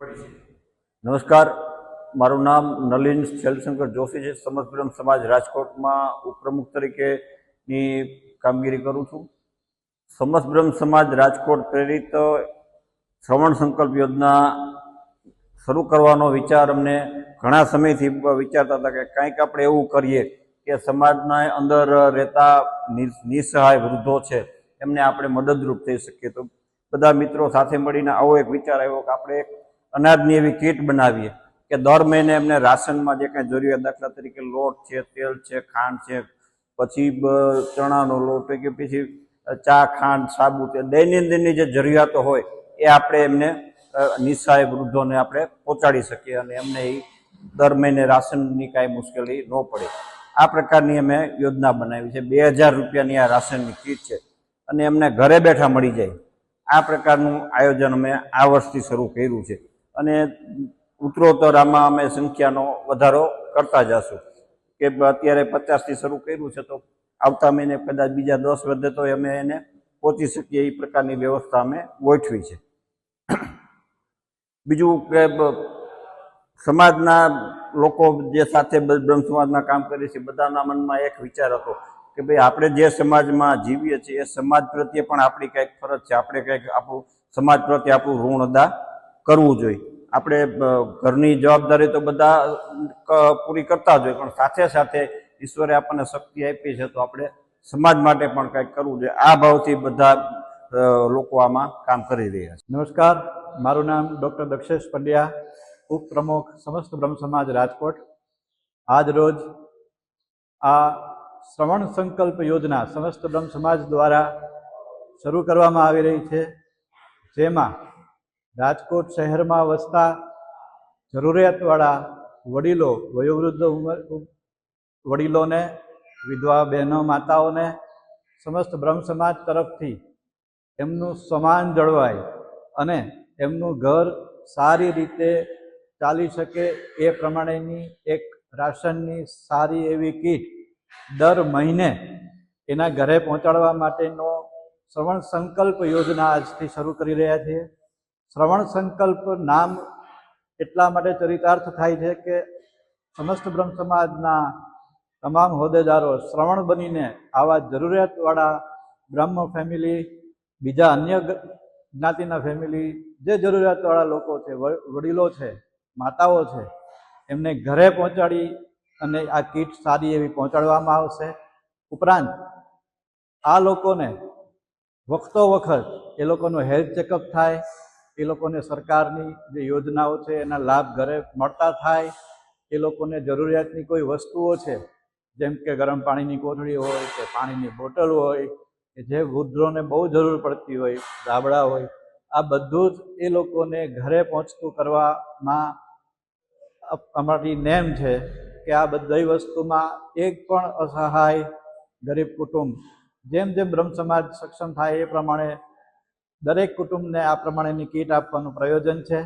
નમસ્કાર, મારું નામ નલિન શૈલશંકર જોશી છે. સમસ્તબ્રહ્મ સમાજ રાજકોટમાં ઉપપ્રમુખ તરીકેની કામગીરી કરું છું. સમસ્તબ્રહ્મ સમાજ રાજકોટ પ્રેરિત શ્રવણ સંકલ્પ યોજના શરૂ કરવાનો વિચાર અમને ઘણા સમયથી વિચારતા હતા કે કંઈક આપણે એવું કરીએ કે સમાજના અંદર રહેતા નિસહાય વૃદ્ધો છે, એમને આપણે મદદરૂપ થઈ શકીએ. તો બધા મિત્રો સાથે મળીને આવો એક વિચાર આવ્યો કે આપણે એક અનાજની એવી કીટ બનાવીએ કે દર મહિને એમને રાશનમાં જે કાંઈ જરૂરિયાત દાખલા તરીકે લોટ છે, તેલ છે, ખાંડ છે, પછી ચણાનો લોટ કે પછી ચા, ખાંડ, સાબુ, તે દૈનંદિનની જે જરૂરિયાતો હોય એ આપણે એમને નિસહાય વૃદ્ધોને આપણે પહોંચાડી શકીએ અને એમને એ દર મહિને રાશનની કાંઈ મુશ્કેલી ન પડે. આ પ્રકારની અમે યોજના બનાવી છે. બે હજાર રૂપિયાની આ રાશનની કીટ છે અને એમને ઘરે બેઠા મળી જાય. આ પ્રકારનું આયોજન અમે આ વર્ષથી શરૂ કર્યું છે. અને ઉત્તરોત્તર આમાં અમે સંખ્યાનો વધારો કરતા જશું. કે અત્યારે પચાસથી શરૂ કર્યું છે, તો આવતા મહિને કદાચ બીજા દસ વધે તો અમે એને પહોંચી શકીએ એ પ્રકારની વ્યવસ્થા અમે ગોઠવી છે. બીજું કે સમાજના લોકો જે સાથે બ્રહ્મ સમાજના કામ કરીએ છીએ બધાના મનમાં એક વિચાર હતો કે ભાઈ આપણે જે સમાજમાં જીવીએ છીએ, એ સમાજ પ્રત્યે પણ આપણી કંઈક ફરજ છે. આપણે કંઈક આપણું, સમાજ પ્રત્યે આપણું ઋણ અદા કરવું જોઈએ. આપણે ઘરની જવાબદારી તો બધા પૂરી કરતા જ હોય, પણ સાથે સાથે ઈશ્વરે આપણને શક્તિ આપી છે, તો આપણે સમાજ માટે પણ કંઈક કરવું જોઈએ. આ ભાવથી બધા લોકો આમાં કામ કરી રહ્યા છે. નમસ્કાર. મારું નામ ડૉક્ટર દક્ષેશ પંડ્યા, ઉપપ્રમુખ સમસ્ત બ્રહ્મ સમાજ રાજકોટ. આજ રોજ આ શ્રવણ સંકલ્પ યોજના સમસ્ત બ્રહ્મ સમાજ દ્વારા શરૂ કરવામાં આવી રહી છે, જેમાં રાજકોટ શહેરમાં વસતા જરૂરિયાતવાળા વડીલો, વયોવૃદ્ધ ઉંમર, વડીલોને, વિધવા બહેનો, માતાઓને સમસ્ત બ્રહ્મ સમાજ તરફથી એમનું સમાન જળવાય અને એમનું ઘર સારી રીતે ચાલી શકે એ પ્રમાણેની એક રાશનની સારી એવી કીટ દર મહિને એના ઘરે પહોંચાડવા માટેનો શ્રવણ સંકલ્પ યોજના આજથી શરૂ કરી રહ્યા છીએ. શ્રવણ સંકલ્પ નામ એટલા માટે ચરિતાર્થ થાય છે કે સમસ્ત બ્રહ્મ સમાજના તમામ હોદ્દેદારો શ્રવણ બનીને આવા જરૂરિયાતવાળા બ્રહ્મ ફેમિલી બીજા અન્ય જ્ઞાતિના ફેમિલી જે જરૂરિયાતવાળા લોકો છે વડીલો છે, માતાઓ છે, એમને ઘરે પહોંચાડી અને આ કીટ સારી એવી પહોંચાડવામાં આવશે. ઉપરાંત આ લોકોને વખતો વખત એ લોકોનું હેલ્થ ચેકઅપ થાય એ લોકોને સરકારની જે યોજનાઓ છે, એના લાભ ઘરે મળતા થાય, એ લોકોને જરૂરિયાતની કોઈ વસ્તુઓ છે, જેમ કે ગરમ પાણીની કોથળી હોય, કે પાણીની બોટલ હોય, કે જે વૃદ્ધોને બહુ જરૂર પડતી હોય, ગાબડા હોય, આ બધું જ એ લોકોને ઘરે પહોંચતું કરવામાં અમારી નેમ છે કે આ બધી વસ્તુમાં એક પણ અસહાય ગરીબ કુટુંબ. જેમ જેમ બ્રહ્મ સમાજ સક્ષમ થાય એ પ્રમાણે દરેક કુટુંબને આ પ્રમાણેની કીટ આપવાનું પ્રયોજન છે.